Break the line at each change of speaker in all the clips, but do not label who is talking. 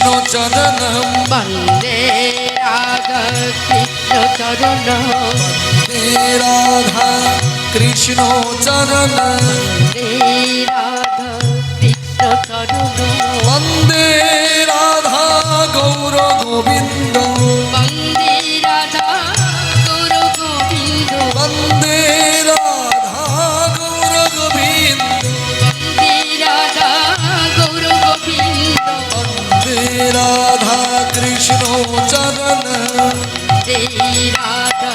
शरणं
वन्दे राधकृष्णचरण
ते राधा कृष्णो चरण
वन्दे রাধা কৃষ্ণ চরণ। রাধা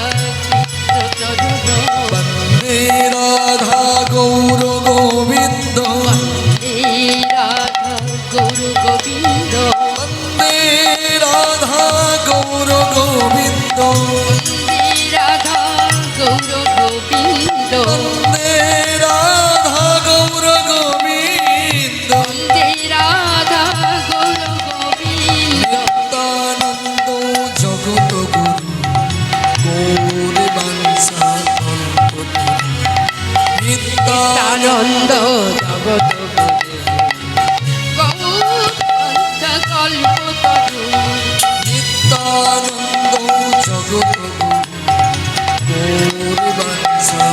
নিত্যানন্দ
আনন্দ জগত। কল্পতরু
নিত্যানন্দ জগত গুরু গৌর বাঞ্ছা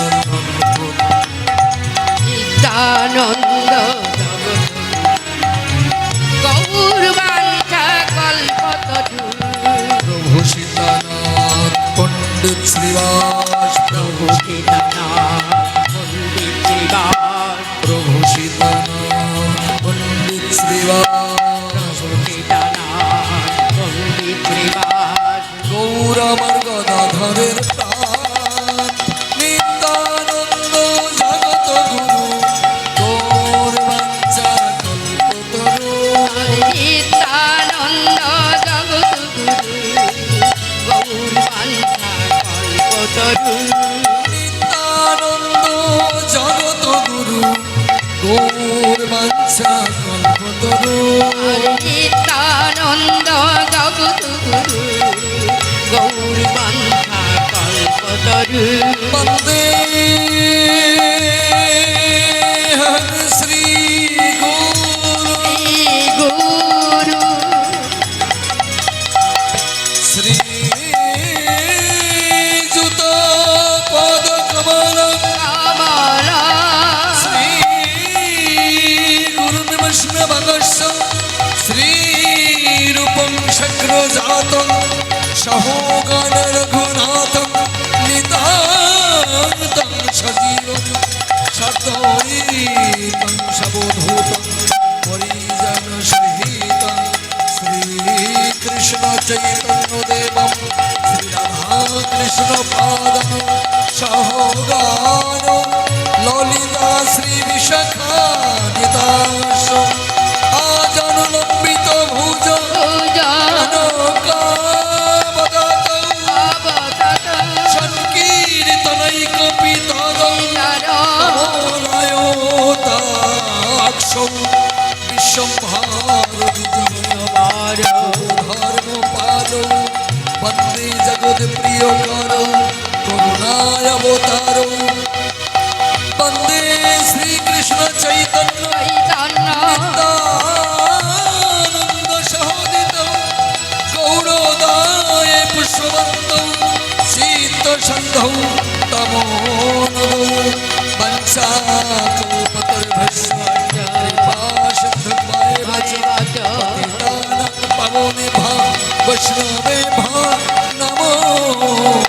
নিত্যানন্দ জগত
প্রভু সীতানাথ পণ্ডিত শ্রীবাস
পণ্ডিত শ্রীবাস
পণ্ডিত শ্রীবাস গৌর আমার গদাধরের নিত্যানন্দ জগত গুরু গৌর বাঞ্ছা কল্পতরু
নিত্যানন্দ জগৎ গুরু, গৌর বাঞ্ছা কল্পতরু
গৌর বাঞ্ছা কল্পতরু
নিত্যানন্দ জগৎ গুরু বাঞ্ছা
বন্দে সহোগণ রঘুনাথং নিতান্তং সজীবং সদ্বৈতং সবোধূতং পরিজন সহিতং, শ্রীকৃষ্ণ চৈতন্য দেবম শ্রীরাধাকৃষ্ণ পাদম সহগান ললিতা শ্রী বিশাখা নিতাস অমলায়তাক্ষ বিশ্বম্ভার ধর্ম পাল বন্দে জগৎ প্রিয় কর করুণায় অবতার বন্দে শ্রীকৃষ্ণ চৈতন্য নিত্যানন্দ সহোদিত গৌরদায় পুষ্পবন্ত শীত সন্ধৌ তমো নবৌ বৈষ্ণবে ভা নমো।